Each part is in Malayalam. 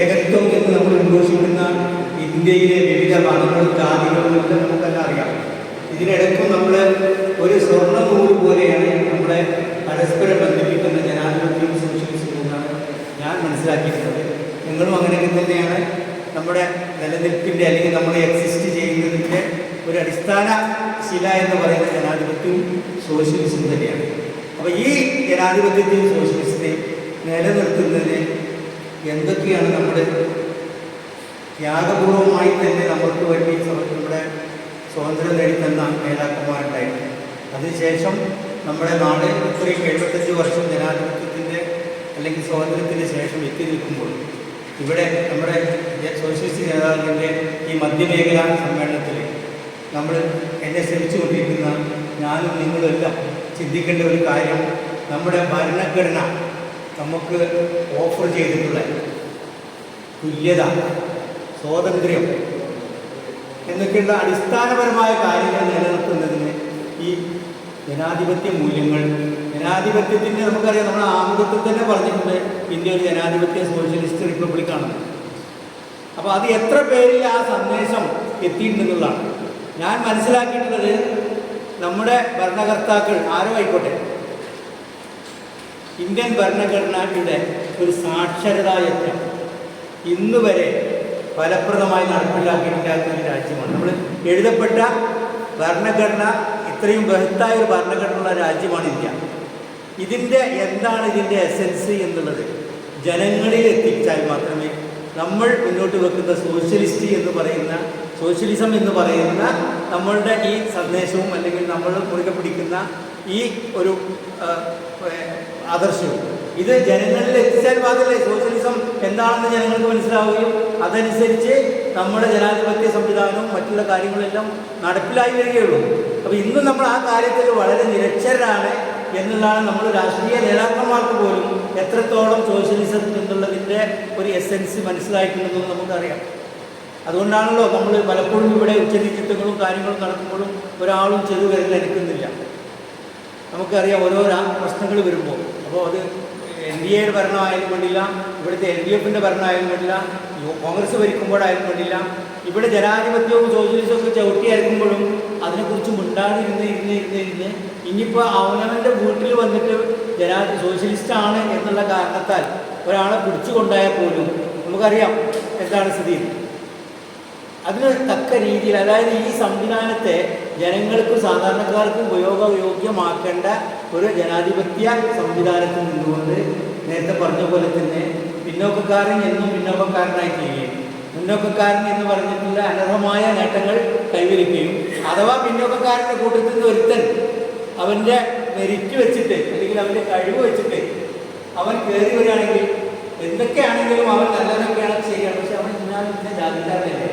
ഏകത്വം എന്ന് നമ്മൾ ഉദ്ഘോഷിക്കുന്ന ഇന്ത്യയിലെ വിവിധ മതങ്ങളും ജാതികളും ഒക്കെ നമുക്കെല്ലാം അറിയാം. ഇതിനിടയ്ക്കും നമ്മൾ ഒരു സ്വർണ നൂൽ പോലെയാണ് നമ്മളെ പരസ്പരം ബന്ധിപ്പിക്കുന്ന ജനാധിപത്യം സോഷ്യലിസം ഞാൻ മനസ്സിലാക്കിയിട്ടുള്ളത്. നിങ്ങളും അങ്ങനെയൊക്കെ തന്നെയാണ് നമ്മുടെ നിലനിൽപ്പിന്റെ അല്ലെങ്കിൽ നമ്മൾ എക്സിസ്റ്റ് ചെയ്യുന്നതിന്റെ ഒരു അടിസ്ഥാന ശില എന്ന് പറയുന്ന ജനാധിപത്യവും സോഷ്യലിസം തന്നെയാണ്. അപ്പോൾ ഈ ജനാധിപത്യത്തെയും സോഷ്യലിസത്തെയും നിലനിർത്തുന്നതിന് എന്തൊക്കെയാണ് നമ്മുടെ ത്യാഗപൂർവമായി തന്നെ നമ്മൾക്ക് വേണ്ടി നമ്മുടെ സ്വാതന്ത്ര്യം നേടിത്തന്ന നേതാക്കന്മാരുണ്ടായിരുന്നു അതിനുശേഷം നമ്മുടെ നാട് ഇത്രയും എഴുപത്തഞ്ച് വർഷം ജനാധിപത്യത്തിന്റെ അല്ലെങ്കിൽ സ്വാതന്ത്ര്യത്തിന് ശേഷം എത്തി നിൽക്കുമ്പോൾ ഇവിടെ നമ്മുടെ സോഷ്യലിസ്റ്റ് നേതാവിന്റെ ഈ മധ്യമേഖലാ സമ്മേളനത്തിൽ നമ്മൾ എന്നെ ശ്രമിച്ചുകൊണ്ടിരിക്കുന്ന ഞാനും നിങ്ങളും എല്ലാം ചിന്തിക്കേണ്ട ഒരു കാര്യം നമ്മുടെ ഭരണഘടന നമുക്ക് ഓഫർ ചെയ്തിട്ടുള്ള തുല്യത സ്വാതന്ത്ര്യം എന്നൊക്കെയുള്ള അടിസ്ഥാനപരമായ കാര്യങ്ങൾ നിലനിർത്തുന്നതിന് ഈ ജനാധിപത്യ മൂല്യങ്ങൾ ജനാധിപത്യത്തിന്റെ നമുക്കറിയാം നമ്മൾ ആമുഖത്തിൽ തന്നെ പറഞ്ഞിട്ടുണ്ട് ഇന്ത്യ ഒരു ജനാധിപത്യ സോഷ്യലിസ്റ്റ് റിപ്പബ്ലിക്കാണ് അപ്പോൾ അത് എത്ര പേരിൽ ആ സന്ദേശം എത്തിയിട്ടുണ്ടെന്നുള്ളതാണ്. ഞാൻ മനസ്സിലാക്കിയിട്ടുള്ളത് നമ്മുടെ ഭരണകർത്താക്കൾ ആരോ ആയിക്കോട്ടെ ഇന്ത്യൻ ഭരണഘടനയുടെ ഒരു സാക്ഷരതാ യജ്ഞം ഇന്ന് വരെ ഫലപ്രദമായി നടപ്പിലാക്കിയിട്ടില്ലാത്ത ഒരു രാജ്യമാണ്. നമ്മൾ എഴുതപ്പെട്ട ഭരണഘടന ഇത്രയും ബൃഹത്തായ ഒരു ഭരണഘടനയുള്ള രാജ്യമാണ് ഇന്ത്യ. ഇതിന്റെ എന്താണ് ഇതിന്റെ എസൻസ് എന്നുള്ളത് ജനങ്ങളിൽ എത്തിച്ചാൽ മാത്രമേ നമ്മൾ മുന്നോട്ട് വെക്കുന്ന സോഷ്യലിസ്റ്റ് എന്ന് പറയുന്ന സോഷ്യലിസം എന്ന് പറയുന്ന നമ്മളുടെ ഈ സന്ദേശവും അല്ലെങ്കിൽ നമ്മൾ മുറുകെ പിടിക്കുന്ന ഈ ഒരു ആദർശവും. ഇത് ജനങ്ങളിൽ എത്തിച്ചാൽ മാത്രമേ സോഷ്യലിസം എന്താണെന്ന് ജനങ്ങൾക്ക് മനസ്സിലാവുകയും അതനുസരിച്ച് നമ്മുടെ ജനാധിപത്യ സംവിധാനവും മറ്റുള്ള കാര്യങ്ങളെല്ലാം നടപ്പിലായി വരികയുള്ളൂ. അപ്പോൾ ഇന്നും നമ്മൾ ആ കാര്യത്തിൽ വളരെ നിരക്ഷരാണ് എന്നുള്ളതാണ് നമ്മൾ രാഷ്ട്രീയ നേതാക്കന്മാർക്ക് പോലും എത്രത്തോളം സോഷ്യലിസം എന്നുള്ളതിന്റെ ഒരു എസെൻസ് മനസ്സിലായിട്ടുണ്ടെന്ന് നമുക്കറിയാം. അതുകൊണ്ടാണല്ലോ നമ്മൾ പലപ്പോഴും ഇവിടെ ഉച്ചരിച്ചിട്ടുകളും കാര്യങ്ങളും നടക്കുമ്പോഴും ഒരാളും ചെയ്തു എടുക്കുന്നില്ല നമുക്കറിയാം ഓരോ പ്രശ്നങ്ങൾ വരുമ്പോൾ. അപ്പോൾ അത് എൻ ഡി എയുടെ ഭരണമായാലും വേണ്ടില്ല ഇവിടുത്തെ എൽ ഡി എഫിന്റെ ഭരണമായാലും വേണ്ടില്ല കോൺഗ്രസ് ഭരിക്കുമ്പോഴായാലും വേണ്ടില്ല ഇവിടെ ജനാധിപത്യവും സോഷ്യലിസവും ഒക്കെ ചവിട്ടിയായിരിക്കുമ്പോഴും അതിനെക്കുറിച്ച് മിണ്ടാതിരുന്ന് ഇരുന്ന് ഇരുന്ന് ഇരുന്ന് ഇനിയിപ്പോൾ അവനവന്റെ വീട്ടിൽ വന്നിട്ട് ജനാ സോഷ്യലിസ്റ്റാണ് എന്നുള്ള കാരണത്താൽ ഒരാളെ പിടിച്ചു കൊണ്ടായാൽ പോലും നമുക്കറിയാം എന്താണ് സ്ഥിതി. അതിന് തക്ക രീതിയിൽ അതായത് ഈ സംവിധാനത്തെ ജനങ്ങൾക്കും സാധാരണക്കാർക്കും ഉപയോഗയോഗ്യമാക്കേണ്ട ഒരു ജനാധിപത്യ സംവിധാനത്തിൽ നിന്നുകൊണ്ട് നേരത്തെ പറഞ്ഞ പോലെ തന്നെ പിന്നോക്കക്കാരൻ എന്നും പിന്നോക്കക്കാരനായി ചെയ്യുകയും മുന്നോക്കക്കാരൻ എന്ന് പറഞ്ഞിട്ടുള്ള അനർഹമായ നേട്ടങ്ങൾ കൈവരിക്കുകയും അഥവാ പിന്നോക്കക്കാരന്റെ കൂട്ടത്തിൽ നിന്ന് ഒരുത്തൻ അവന്റെ മെരിറ്റ് വെച്ചിട്ട് അല്ലെങ്കിൽ അവന്റെ കഴിവ് വെച്ചിട്ട് അവൻ കയറി വരികയാണെങ്കിൽ എന്തൊക്കെയാണെങ്കിലും അവൻ നല്ലതൊക്കെയാണ് ചെയ്യുക. പക്ഷെ അവൻ ഇന്നാലും ഇന്ന ജാതിക്കാരനല്ലേ?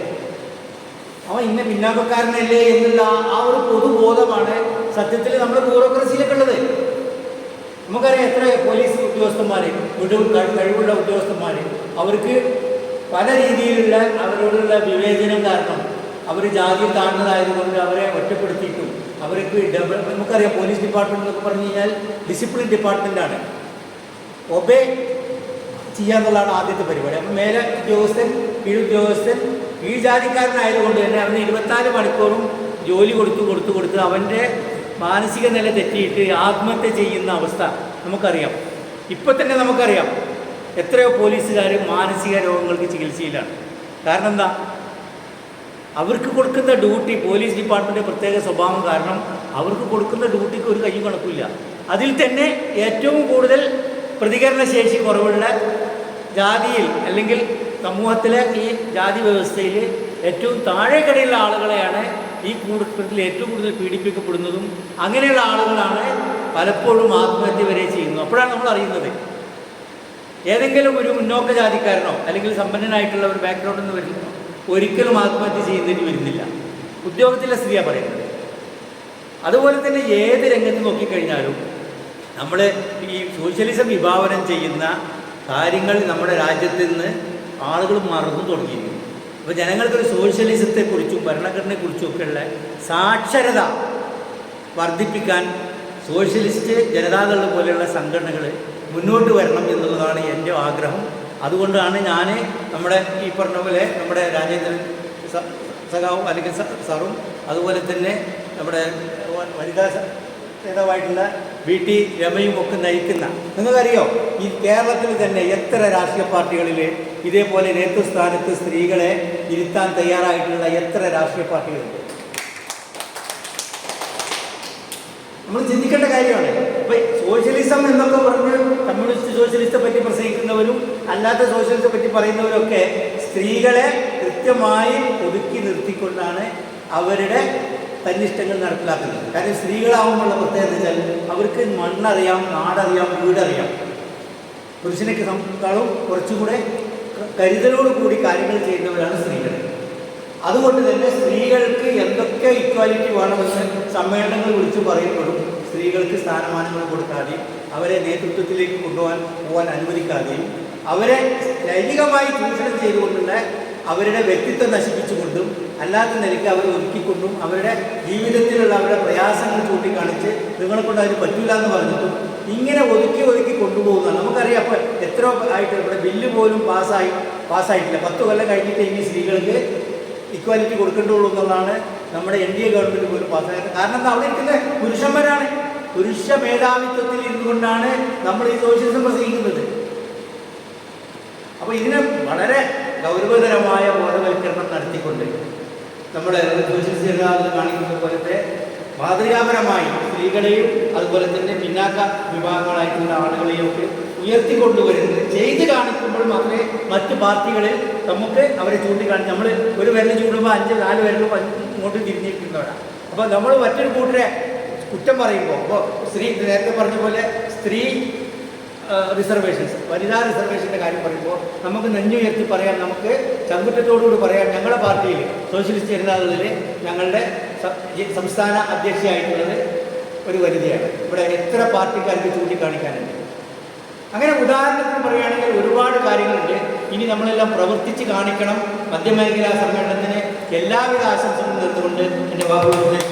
അവൻ ഇന്ന പിന്നാക്കക്കാരനല്ലേ എന്നുള്ള ആ- ഒരു പൊതുബോധമാണ് സത്യത്തിൽ നമ്മുടെ ബ്യൂറോക്രസിയിലൊക്കെ ഉള്ളത്. നമുക്കറിയാം എത്ര പോലീസ് ഉദ്യോഗസ്ഥന്മാർ കഴിവ് കഴിവുള്ള ഉദ്യോഗസ്ഥന്മാർ അവർക്ക് പല രീതിയിലുള്ള അവരോടുള്ള വിവേചനം കാരണം അവർ ജാതി താഴ്ന്നതായതുകൊണ്ട് അവരെ ഒറ്റപ്പെടുത്തിയിട്ടും അവർക്ക് ഡബിൾ നമുക്കറിയാം പോലീസ് ഡിപ്പാർട്ട്മെന്റ് എന്നൊക്കെ പറഞ്ഞു കഴിഞ്ഞാൽ ഡിസിപ്ലിൻ ഡിപ്പാർട്ട്മെന്റാണ് ഒബേ ചെയ്യാന്നുള്ളതാണ് ആദ്യത്തെ പരിപാടി. അപ്പം മേലെ ഉദ്യോഗസ്ഥൻ കീഴുദ്യോഗസ്ഥൻ കീഴ്ജാതിക്കാരനായതുകൊണ്ട് തന്നെ അവന് ഇരുപത്തിനാല് മണിക്കൂറും ജോലി കൊടുത്തു കൊടുത്തു കൊടുത്ത് അവന്റെ മാനസിക നില തെറ്റിയിട്ട് ആത്മഹത്യ ചെയ്യുന്ന അവസ്ഥ നമുക്കറിയാം. ഇപ്പം തന്നെ നമുക്കറിയാം എത്രയോ പോലീസുകാർ മാനസിക രോഗങ്ങൾക്ക് ചികിത്സയിലാണ്. കാരണം എന്താ? അവർക്ക് കൊടുക്കുന്ന ഡ്യൂട്ടി പോലീസ് ഡിപ്പാർട്ട്മെന്റ് പ്രത്യേക സ്വഭാവം കാരണം അവർക്ക് കൊടുക്കുന്ന ഡ്യൂട്ടിക്ക് ഒരു കയ്യും കണക്കില്ല അതിൽ തന്നെ ഏറ്റവും കൂടുതൽ പ്രതികരണശേഷി കുറവുള്ള ജാതിയിൽ അല്ലെങ്കിൽ സമൂഹത്തിലെ ഈ ജാതി വ്യവസ്ഥയിൽ ഏറ്റവും താഴേക്കടയുള്ള ആളുകളെയാണ് ഈ കൂട്ടത്തിൽ ഏറ്റവും കൂടുതൽ പീഡിപ്പിക്കപ്പെടുന്നതും അങ്ങനെയുള്ള ആളുകളാണ് പലപ്പോഴും ആത്മഹത്യ വരെ ചെയ്യുന്നത്. അപ്പോഴാണ് നമ്മൾ അറിയുന്നത്. ഏതെങ്കിലും ഒരു മുന്നോക്ക ജാതിക്കാരനോ അല്ലെങ്കിൽ സമ്പന്നനായിട്ടുള്ള ഒരു ബാക്ക്ഗ്രൗണ്ടിൽ നിന്ന് വരുന്നോ ഒരിക്കലും ആത്മഹത്യ ചെയ്യുന്നതിന് വരുന്നില്ല. ഉദ്യോഗത്തിലെ സ്ഥിതിയാണ് പറയുന്നത്. അതുപോലെ തന്നെ ഏത് രംഗത്ത് നോക്കിക്കഴിഞ്ഞാലും നമ്മൾ ഈ സോഷ്യലിസം വിഭാവനം ചെയ്യുന്ന കാര്യങ്ങൾ നമ്മുടെ രാജ്യത്ത് നിന്ന് ആളുകൾ മറന്നു തുടങ്ങിയിരിക്കുന്നു. അപ്പോൾ ജനങ്ങൾക്കൊരു സോഷ്യലിസത്തെക്കുറിച്ചും ഭരണഘടനയെക്കുറിച്ചും ഒക്കെയുള്ള സാക്ഷരത വർദ്ധിപ്പിക്കാൻ സോഷ്യലിസ്റ്റ് ജനതാദൾ പോലെയുള്ള സംഘടനകൾ മുന്നോട്ട് വരണം എന്നുള്ളതാണ് എന്റെ ആഗ്രഹം. അതുകൊണ്ടാണ് ഞാൻ നമ്മുടെ ഈ പറഞ്ഞ പോലെ നമ്മുടെ രാജേന്ദ്രൻ സഖാവും അല്ലെങ്കിൽ സാറും അതുപോലെ തന്നെ നമ്മുടെ വനിതാ നേതാവായിട്ടുള്ള വി ടി രമയും ഒക്കെ നയിക്കുന്ന. നിങ്ങൾക്കറിയോ ഈ കേരളത്തിൽ തന്നെ എത്ര രാഷ്ട്രീയ പാർട്ടികളിൽ ഇതേപോലെ നേതൃസ്ഥാനത്ത് സ്ത്രീകളെ ഇരുത്താൻ തയ്യാറായിട്ടുള്ള എത്ര രാഷ്ട്രീയ പാർട്ടികളുണ്ട്? നമ്മൾ ചിന്തിക്കേണ്ട കാര്യമാണ്. ഇപ്പൊ സോഷ്യലിസം എന്നൊക്കെ പറഞ്ഞ് കമ്മ്യൂണിസ്റ്റ് സോഷ്യലിസ്റ്റെ പറ്റി പ്രസംഗിക്കുന്നവരും അല്ലാത്ത സോഷ്യലിസ്റ്റെ പറ്റി പറയുന്നവരൊക്കെ സ്ത്രീകളെ കൃത്യമായി ഒതുക്കി നിർത്തിക്കൊണ്ടാണ് അവരുടെ തന്നിഷ്ടങ്ങൾ നടപ്പിലാക്കുന്നത്. കാര്യം സ്ത്രീകളാവുമ്പോഴുള്ള പ്രത്യേകത വെച്ചാൽ അവർക്ക് മണ്ണറിയാം നാടറിയാം വീടറിയാം. പുരുഷനേക്കാളും കുറച്ചുകൂടെ കരുതലോട് കൂടി കാര്യങ്ങൾ ചെയ്യുന്നവരാണ് സ്ത്രീകൾ. അതുകൊണ്ട് തന്നെ സ്ത്രീകൾക്ക് എന്തൊക്കെ ഇക്വാലിറ്റി വേണമെന്ന് സമ്മേളനങ്ങൾ വിളിച്ചു പറയുമ്പോഴും സ്ത്രീകൾക്ക് സ്ഥാനമാനങ്ങൾ കൊടുക്കാതെയും അവരെ നേതൃത്വത്തിലേക്ക് കൊണ്ടുപോകാൻ പോകാൻ അനുവദിക്കാതെയും അവരെ ലൈംഗികമായി ചൂഷണം ചെയ്തുകൊണ്ടുള്ള അവരുടെ വ്യക്തിത്വം നശിപ്പിച്ചുകൊണ്ടും അല്ലാത്ത നിലയ്ക്ക് അവരെ ഒരുക്കിക്കൊണ്ടും അവരുടെ ജീവിതത്തിലുള്ള അവരുടെ പ്രയാസങ്ങൾ ചൂണ്ടിക്കാണിച്ച് നിങ്ങളെ കൊണ്ട് അതിന് പറ്റില്ല എന്ന് പറഞ്ഞിട്ടും ഇങ്ങനെ ഒതുക്കി ഒതുക്കി കൊണ്ടുപോകുന്നതാണ്. നമുക്കറിയാം അപ്പോൾ എത്ര ആയിട്ട് ഇവിടെ ബില്ല് പോലും പാസ്സായി പാസ്സായിട്ടില്ല. പത്ത് കൊല്ലം കഴിഞ്ഞിട്ട് ഇനി സ്ത്രീകൾക്ക് ഇക്വാലിറ്റി കൊടുക്കേണ്ടുള്ളൂ എന്നുള്ളതാണ് നമ്മുടെ എൻ ഡി എ ഗവൺമെന്റ് പോലും പാസ്സായത്. കാരണം എന്താ? അവിടെ ഇരിക്കുന്ന പുരുഷന്മാരാണ്. പുരുഷ മേധാവിത്വത്തിൽ ഇരുന്നുകൊണ്ടാണ് നമ്മൾ ഈ സോഷ്യലിസം പ്രസംഗിക്കുന്നത്. അപ്പോൾ ഇതിനെ വളരെ ഗൗരവതരമായ ബോധവൽക്കരണം നടത്തിക്കൊണ്ട് നമ്മുടെ സോഷ്യലിസ്റ്റ് കാണിക്കുന്നത് കാണിക്കുന്ന പോലത്തെ മാതൃകാപരമായി സ്ത്രീകളെയും അതുപോലെ തന്നെ പിന്നാക്ക വിഭാഗങ്ങളായിട്ടുള്ള ആളുകളെയും ഒക്കെ ഉയർത്തിക്കൊണ്ടുവരുന്നത് ചെയ്ത് കാണിക്കുമ്പോൾ മാത്രമേ മറ്റ് പാർട്ടികളിൽ നമുക്ക് അവരെ ചൂണ്ടിക്കാണിച്ച് നമ്മൾ ഒരു വിരൽ ചൂടുമ്പോൾ അഞ്ച് നാല് വിരലും ഇങ്ങോട്ട് തിരിഞ്ഞിരിക്കുന്നവരാണ് അപ്പോൾ നമ്മൾ മറ്റൊരു കൂട്ടരെ കുറ്റം പറയുമ്പോൾ അപ്പോൾ സ്ത്രീ നേരത്തെ പറഞ്ഞ പോലെ സ്ത്രീ റിസർവേഷൻസ് വനിതാ റിസർവേഷന്റെ കാര്യം പറയുമ്പോൾ നമുക്ക് നെഞ്ഞുയർത്തി പറയാൻ നമുക്ക് ചങ്കുറ്റത്തോടുകൂടി പറയാൻ ഞങ്ങളുടെ പാർട്ടിയിൽ സോഷ്യലിസ്റ്റ് ജനതാദളിൽ ഞങ്ങളുടെ സംസ്ഥാന അധ്യക്ഷയായിട്ടുള്ളത് ഒരു വനിതയാണ്. ഇവിടെ എത്ര പാർട്ടിക്കാർക്ക് ചൂണ്ടിക്കാണിക്കാനുണ്ട്. അങ്ങനെ ഉദാഹരണത്തിന് പറയുകയാണെങ്കിൽ ഒരുപാട് കാര്യങ്ങളുണ്ട്. ഇനി നമ്മളെല്ലാം പ്രവർത്തിച്ച് കാണിക്കണം. മധ്യമേഖലാ സമ്മേളനത്തിന് എല്ലാവിധ ആശംസകളും നിർത്തുകൊണ്ട് എന്റെ വാക്കുകൾ